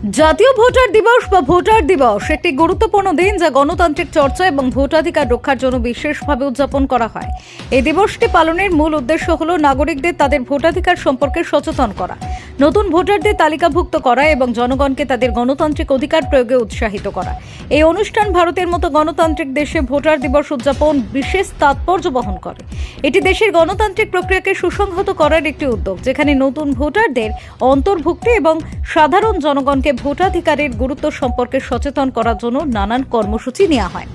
জাতীয় ভোটার দিবস বা ভোটার দিবস একটি গুরুত্বপূর্ণ দিন যা গণতান্ত্রিক চর্চা এবং ভোটাধিকার রক্ষার জন্য বিশেষভাবে উদযাপন করা হয়। এই দিবসটি পালনের মূল উদ্দেশ্য হল নাগরিকদের তাদের ভোটাধিকার সম্পর্কে সচেতন করা, নতুন ভোটারদের তালিকাভুক্ত করা এবং জনগণকে তাদের গণতান্ত্রিক অধিকার প্রয়োগে উৎসাহিত করা। এই অনুষ্ঠান ভারতের মতো গণতান্ত্রিক দেশে ভোটার দিবস উদযাপন বিশেষ তাৎপর্য বহন করে। এটি দেশের গণতান্ত্রিক প্রক্রিয়াকে সুসংহত করার একটি উদ্যোগ, যেখানে নতুন ভোটারদের অন্তর্ভুক্তি এবং সাধারণ জনগণকে ভোটাধিকারের গুরুত্ব সম্পর্কে সচেতন করার জন্য নানান কর্মসূচি নেওয়া হয়।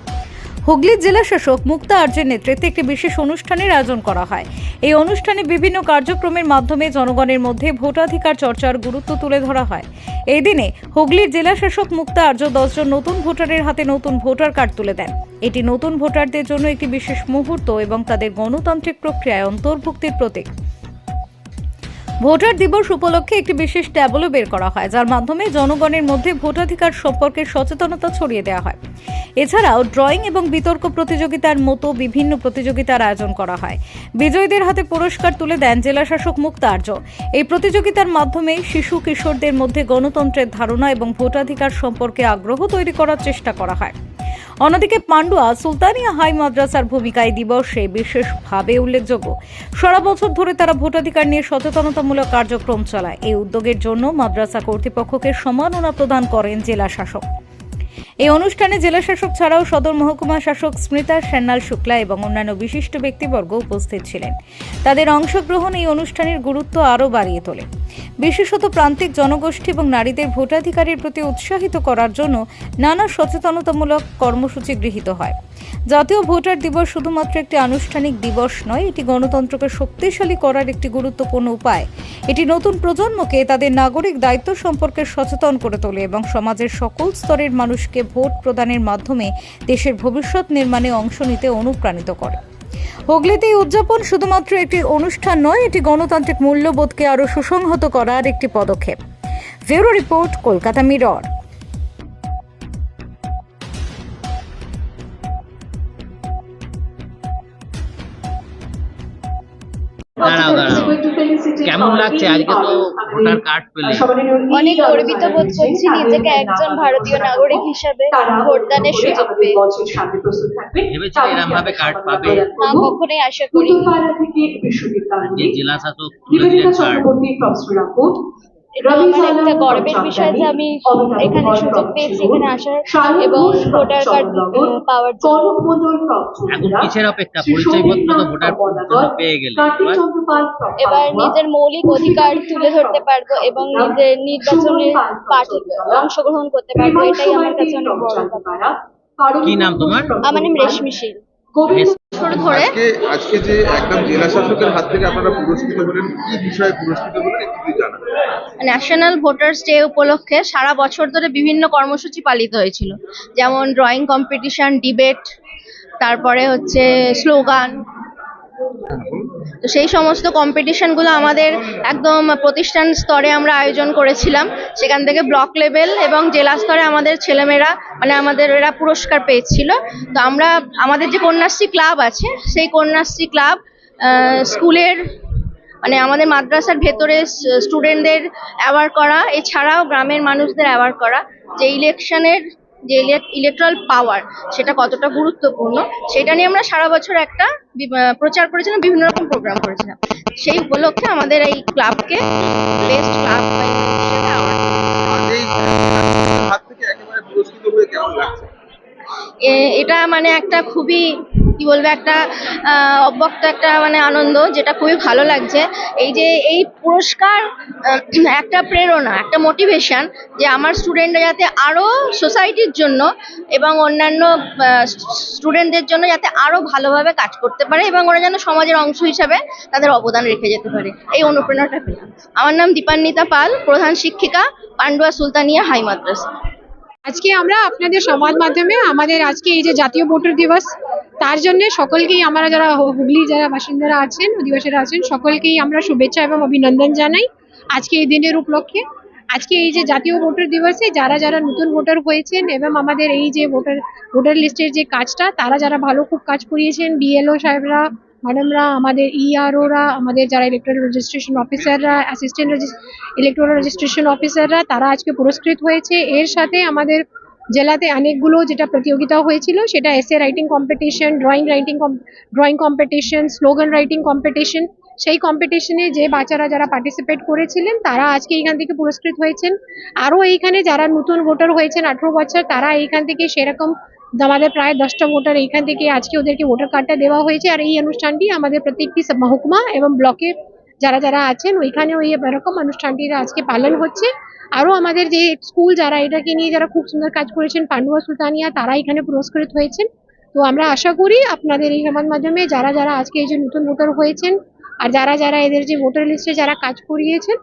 হুগলির জেলা শাসক মুক্তা আর্যের নেতৃত্বে একটি বিশেষ অনুষ্ঠানের আয়োজন করা হয়। এই অনুষ্ঠানে বিভিন্ন কার্যক্রমের মাধ্যমে জনগণের মধ্যে ভোটাধিকার চর্চার গুরুত্ব তুলে ধরা হয়। এই দিনে হুগলির জেলা শাসক মুক্তা আর্য দশজন নতুন ভোটারের হাতে নতুন ভোটার কার্ড তুলে দেন। এটি নতুন ভোটারদের জন্য একটি বিশেষ মুহূর্ত এবং তাদের গণতান্ত্রিক প্রক্রিয়ায় অন্তর্ভুক্তির প্রতীক। ভোটার দিবস উপলক্ষে একটি বিশেষ ট্যাবলো বের করা হয়, যার মাধ্যমে জনগণের মধ্যে ভোটাধিকার সম্পর্কে সচেতনতা ছড়িয়ে দেওয়া হয়। এছাড়াও ড্রয়িং এবং বিতর্ক প্রতিযোগিতার মতো বিভিন্ন প্রতিযোগিতার আয়োজন করা হয়। বিজয়ীদের হাতে পুরস্কার তুলে দেন জেলাশাসক মুক্তা আর্য। এই প্রতিযোগিতার মাধ্যমে শিশু কিশোরদের মধ্যে গণতন্ত্রের ধারণা এবং ভোটাধিকার সম্পর্কে আগ্রহ তৈরি করার চেষ্টা করা হয়। অন্যদিকে পান্ডুয়া সুলতানিয়া হাই মাদ্রাসার ভূমিকায় দিবসে বিশেষভাবে উল্লেখযোগ্য। সারা বছর ধরে তারা ভোটাধিকার নিয়ে সচেতনতামূলক কার্যক্রম চালায়। এই উদ্যোগের জন্য মাদ্রাসা কর্তৃপক্ষকে সম্মাননা প্রদান করেন জেলা শাসক। এই অনুষ্ঠানে জেলা শাসক ছাড়াও সদর মহকুমা শাসক স্মৃতা সান্যাল শুক্লা এবং অন্যান্য বিশিষ্ট ব্যক্তিবর্গ উপস্থিত ছিলেন। তাদের অংশগ্রহণ এই অনুষ্ঠানের গুরুত্ব আরও বাড়িয়ে তোলে। বিশেষত প্রান্তিক জনগোষ্ঠী এবং নারীদের ভোটাধিকারের প্রতি উৎসাহিত করার জন্য নানা সচেতনতামূলক কর্মসূচি গৃহীত হয়। জাতীয় ভোটার দিবস শুধুমাত্র একটি আনুষ্ঠানিক দিবস নয়, এটি গণতন্ত্রকে শক্তিশালী করার একটি গুরুত্বপূর্ণ উপায়। এটি নতুন প্রজন্মকে তাদের নাগরিক দায়িত্ব সম্পর্কে সচেতন করে তোলে এবং সমাজের সকল স্তরের মানুষকে ভোট প্রদানের মাধ্যমে দেশের ভবিষ্যৎ নির্মাণে অংশ নিতে অনুপ্রাণিত করে। হুগলিতে এই উদযাপন শুধুমাত্র একটি অনুষ্ঠান নয়, এটি গণতান্ত্রিক মূল্যবোধকে আরও সুসংহত করার একটি পদক্ষেপ। Bureau report, Kolkata mirror. দাঁড়াও দাঁড়াও। কেমন লাগছে? আজকে তো ভোটার কার্ড পেলে। অনেক গর্বিত বোধ করছি নিজেকে একজন ভারতীয় নাগরিক হিসাবে ভোটদানের সুযোগ পেয়ে ভেবেছিলে এরম ভাবে কার্ড পাবে? না কখনোই আশা করি যে জেলা শাসক তুলে দিলেন কার্ড। আমার একটা গর্বের বিষয় যে আমি এখানে সুযোগ পেয়েছি এখানে আসার এবং ভোটার কার্ড পাওয়ার জন্য এখন কিসের অপেক্ষা? পরিচয়পত্র তো ভোটার জন্য পেয়ে গেলে। এবার নিজের মৌলিক অধিকার তুলে ধরতে পারব এবং নিজের নির্বাচনে পাঠ অংশগ্রহণ করতে পারব এটাই আমার কাছে অনেক বড় কি নাম তোমার? আমার নাম রেশমি শীল ধরে। আজকে আজকে যে একদম জেলা শাসকের হাত থেকে আপনারা পুরস্কৃত হলেন কি বিষয়ে পুরস্কৃত হলেন একটু জানান। ন্যাশনাল ভোটার্স ডে উপলক্ষে সারা বছর ধরে বিভিন্ন কর্মসূচি পালিত হয়েছিল। যেমন ড্রয়িং কম্পিটিশন ডিবেট তারপরে হচ্ছে স্লোগান তো সেই সমস্ত কম্পিটিশনগুলো আমাদের একদম প্রতিষ্ঠান স্তরে আমরা আয়োজন করেছিলাম। সেখান থেকে ব্লক লেভেল এবং জেলা স্তরে আমাদের ছেলেমেয়েরা মানে আমাদের এরা পুরস্কার পেয়েছিল। তো আমরা, আমাদের যে কন্যাশ্রী ক্লাব আছে, সেই কন্যাশ্রী ক্লাব স্কুলের মানে আমাদের মাদ্রাসার ভেতরে স্টুডেন্টদের অ্যাওয়ার করা, এছাড়াও গ্রামের মানুষদের অ্যাওয়ার করা। যে ইলেকশনের যে ইলেকট্রাল পাওয়ার সেটা কতটা গুরুত্বপূর্ণ সেটা নিয়ে আমরা সারা বছর একটা প্রচার করেছিলাম বিভিন্ন রকম প্রোগ্রাম করেছিলাম। সেই উপলক্ষে আমাদের এই ক্লাবকে বেস্ট ক্লাব এটা মানে একটা খুবই কি বলব, একটা অব্যক্ত একটা মানে আনন্দ যেটা খুবই ভালো লাগছে। এই যে এই পুরস্কার একটা প্রেরণা, একটা মোটিভেশন যে আমার স্টুডেন্টরা যাতে আরও সোসাইটির জন্য এবং অন্যান্য স্টুডেন্টদের জন্য যাতে আরও ভালোভাবে কাজ করতে পারে এবং ওরা যেন সমাজের অংশ হিসাবে তাদের অবদান রেখে যেতে পারে। এই অনুপ্রেরণাটা পেলাম। আমার নাম দীপান্বিতা পাল, প্রধান শিক্ষিকা, পান্ডুয়া সুলতানিয়া হাই মাদ্রাসা। আজকে আমরা আপনাদের সংবাদ মাধ্যমে আমাদের আজকে এই যে জাতীয় ভোটার দিবস তার জন্য সকলকেই আমরা যারা হুগলি যারা বাসিন্দারা আছেন, অধিবাসীরা আছেন, সকলকেই আমরা শুভেচ্ছা এবং অভিনন্দন জানাই আজকে এই দিনের উপলক্ষে। আজকে এই যে জাতীয় ভোটার দিবসে যারা যারা নতুন ভোটার হয়েছেন এবং আমাদের এই যে ভোটার ভোটার লিস্টের যে কাজটা, তারা যারা ভালো খুব কাজ করিয়েছেন, বিএলও সাহেবরা, ম্যাডামরা, আমাদের ইআরওরা আমাদের যারা ইলেকট্রাল রেজিস্ট্রেশন অফিসাররা অ্যাসিস্ট্যান্ট ইলেকট্রাল রেজিস্ট্রেশন অফিসাররা তারা আজকে পুরস্কৃত হয়েছে। এর সাথে আমাদের জেলাতে অনেকগুলো যেটা প্রতিযোগিতা হয়েছিল, সেটা essay writing competition drawing writing drawing competition slogan writing competition সেই কম্পিটিশনে যে বাচ্চারা যারা পার্টিসিপেট করেছিলেন, তারা আজকে এইখান থেকে পুরস্কৃত হয়েছেন। আরও এইখানে যারা নতুন ভোটার হয়েছেন, আঠেরো বছর, তারা এইখান থেকে সেরকম আমাদের প্রায় দশটা ভোটার এইখান থেকে আজকে ওদেরকে ভোটার কার্ডটা দেওয়া হয়েছে। আর এই অনুষ্ঠানটি আমাদের প্রত্যেকটি মহকুমা এবং ব্লকে যারা যারা আছেন ওইখানে ওই এরকম অনুষ্ঠানটি আজকে পালন হচ্ছে। আরও আমাদের যে স্কুল যারা, এটাকে নিয়ে যারা খুব সুন্দর কাজ করেছেন, পান্ডুয়া সুলতানিয়া তারা এখানে পুরস্কৃত হয়েছেন। তো আমরা আশা করি আপনাদের এই সমাজ মাধ্যমে যারা যারা আজকে এই যে নতুন ভোটার হয়েছেন, আর যারা যারা এদের যে ভোটার লিস্টে যারা কাজ করিয়েছেন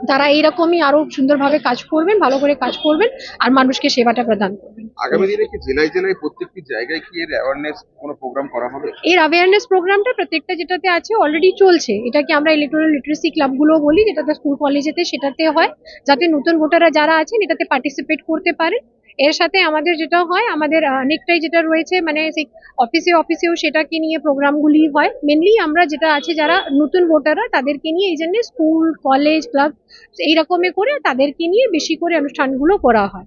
তারা এইরকমই আরও সুন্দরভাবে কাজ করবেন ভালো করে কাজ করবেন আর মানুষকে সেবাটা প্রদান করবেন। আগামী দিনে কি জেলায় জেলায় প্রত্যেকটি জায়গায় কি এর অ্যাওয়ারনেস কোনো প্রোগ্রাম করা হবে? এর অ্যাওয়ারনেস প্রোগ্রামটা প্রত্যেকটা যেটাতে আছে অলরেডি চলছে। এটাকে আমরা ইলেকট্রাল লিটারেসি ক্লাবগুলো বলি যেটাতে স্কুল কলেজেতে সেটাতে হয়। যাতে নতুন ভোটাররা যারা আছেন এটাতে পার্টিসিপেট করতে পারে এর সাথে আমাদের যেটা হয়, আমাদের অনেকটাই যেটা রয়েছে মানে সেই অফিসে অফিসেও সেটাকে নিয়ে প্রোগ্রামগুলি হয়। মেনলি আমরা যেটা আছে, যারা নতুন ভোটাররা, তাদেরকে নিয়ে এই জন্য স্কুল কলেজ ক্লাব এইরকমে করে তাদেরকে নিয়ে বেশি করে অনুষ্ঠানগুলো করা হয়।